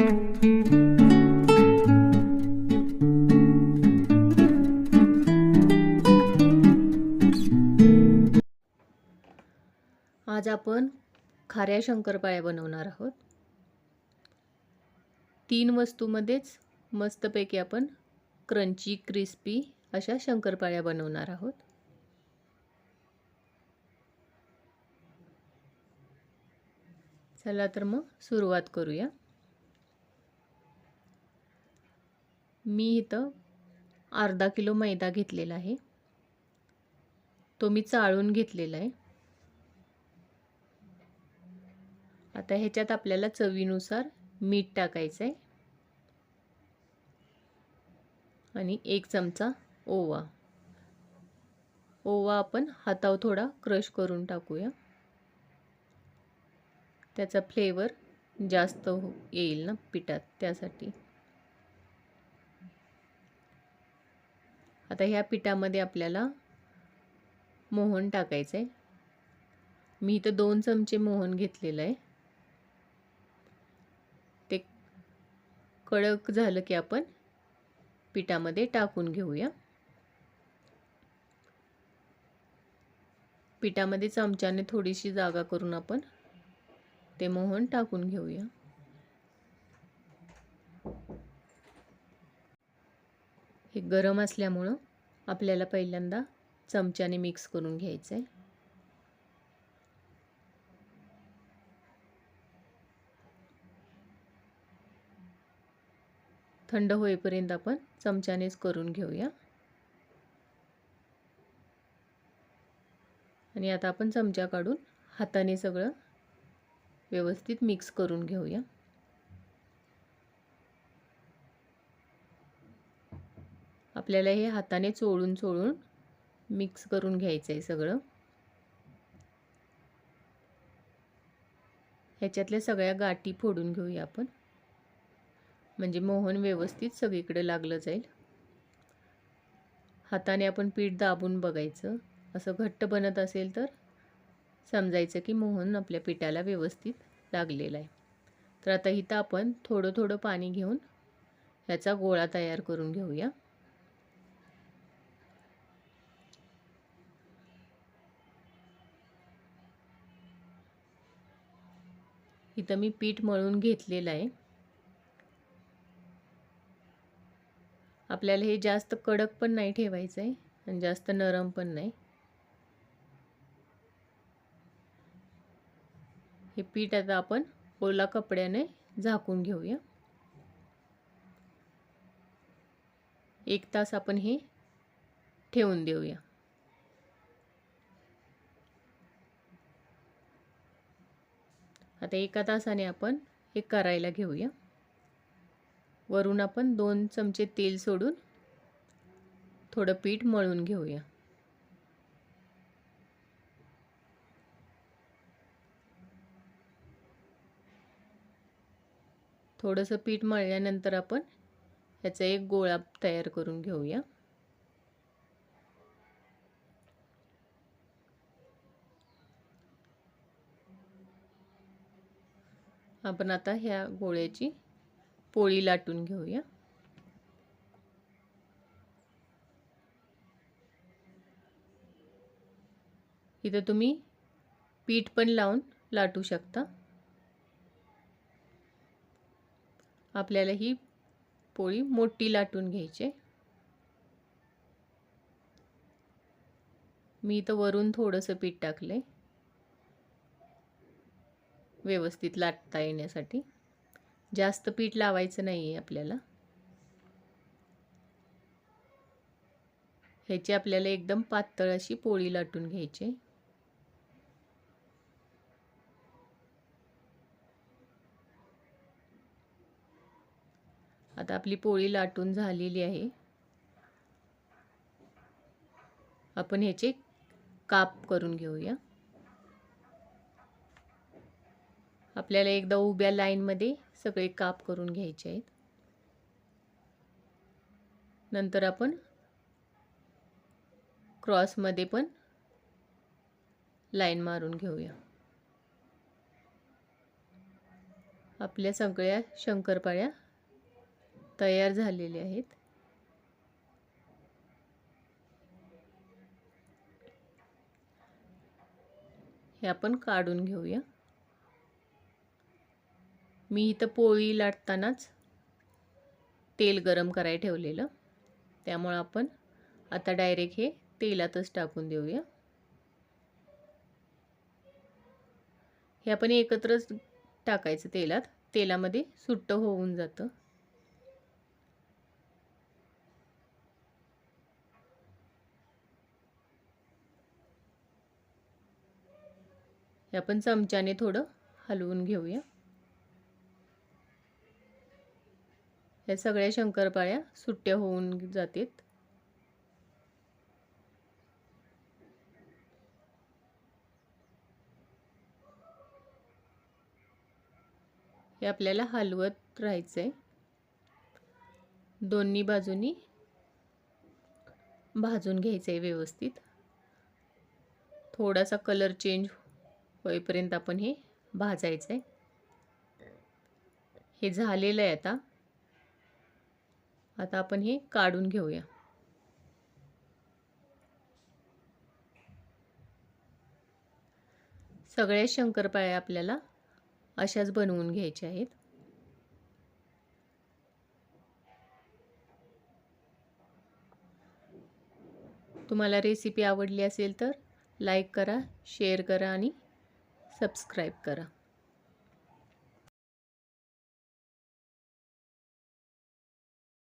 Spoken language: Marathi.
आज आपण खाऱ्या शंकरपाळ्या बनवणार आहोत. तीन वस्तूमध्येच मस्तपैकी आपण क्रंची क्रिस्पी अशा शंकरपाळ्या बनवणार आहोत. चला तर मग सुरुवात करूया. मी इथं अर्धा किलो मैदा घेतलेला आहे. तो मी चाळून घेतलेला आहे. आता ह्याच्यात आपल्याला चवीनुसार मीठ टाकायचं आहे. आणि एक चमचा ओवा. ओवा आपण हाताव थोडा क्रश करून टाकूया. त्याचा फ्लेवर जास्त हो येईल ना पिठात त्यासाठी. आता ह्या पिठामध्ये आपल्याला मोहन टाकायचं आहे. मी इथं दोन चमचे मोहन घेतलेलं आहे. ते कडक झालं की आपण पिठामध्ये टाकून घेऊया. पिठामध्ये चमच्याने थोडीशी जागा करून आपण ते मोहन टाकून घेऊया. हे गरम असल्यामुळं आपल्याला पहिल्यांदा चमच्याने मिक्स करून घ्यायचं आहे थंड होईपर्यंत आपण चमच्यानेच करून घेऊया. आणि आता आपण चमचा काढून हाताने सगळं व्यवस्थित मिक्स करून घेऊया. आपल्याला हे हाताने चोळून चोळून मिक्स करून घ्यायचं आहे सगळं. ह्याच्यातल्या सगळ्या गाठी फोडून घेऊया आपण. म्हणजे मोहन व्यवस्थित सगळीकडे लागलं जाईल. हाताने आपण पीठ दाबून बघायचं. असं घट्ट बनत असेल तर समजायचं की मोहन आपल्या पिठाला व्यवस्थित लागलेलं आहे. तर आता इथं आपण थोडं थोडं पाणी घेऊन ह्याचा गोळा तयार करून घेऊया. इथं मी पीठ मळून घेतलेलं आहे. आपल्याला हे जास्त कडक पण नाही ठेवायचं आहे आणि जास्त नरम पण नाही. हे पीठ आता आपण ओला कपड्याने झाकून घेऊया. एक तास आपण हे ठेवून देऊया. आता एका तासाने आपण हे करायला घेऊया. वरून आपण दोन चमचे तेल सोडून थोडं पीठ मळून घेऊया. थोडंसं पीठ मळल्यानंतर आपण ह्याचा एक गोळा तयार करून घेऊया. आपण आता ह्या गोळ्याची पोळी लाटून घेऊया. इथं तुम्ही पीठ पण लावून लाटू शकता. आपल्याला ही पोळी मोठी लाटून घ्यायची मी इथं वरून थोडंसं पीठ टाकले व्यवस्थित लाटता येण्यासाठी. जास्त पीठ लावायचं नाही आहे आपल्याला. ह्याची आपल्याला एकदम पातळ अशी पोळी लाटून घ्यायची. आता आपली पोळी लाटून झालेली आहे. आपण ह्याचे काप करून घेऊया. आपल्याला एकदा उभ्या लाईनमध्ये सगळे काप करून घ्यायचे आहेत. नंतर आपण क्रॉसमध्ये पण लाईन मारून घेऊया. आपल्या सगळ्या शंकरपाळ्या तयार झालेल्या आहेत. हे आपण काढून घेऊया. मी इथं पोळी लाटतानाच तेल गरम करायला ठेवलेलं. त्यामुळं आपण आता डायरेक्ट हे तेलातच टाकून देऊया. हे आपण एकत्रच टाकायचं तेलात. तेलामध्ये सुट्ट होऊन जातं. हे आपण चमच्याने थोडं हलवून घेऊया. या सगळ्या शंकरपाळ्या सुट्ट्या होऊन जातात. हे आपल्याला हलवत राहायचं आहे दोन्ही बाजूनी भाजून घ्यायचं आहे व्यवस्थित. थोडासा कलर चेंज होईपर्यंत आपण हे भाजायचं आहे हे झालेलं आहे आता. आता आपण हे काढून घेऊया. सगळ्या शंकरपाळ्या आपल्याला अशाच बनवून घ्यायच्या आहेत. तुम्हाला रेसिपी आवडली असेल तर लाईक करा शेअर करा आणि सबस्क्राईब करा.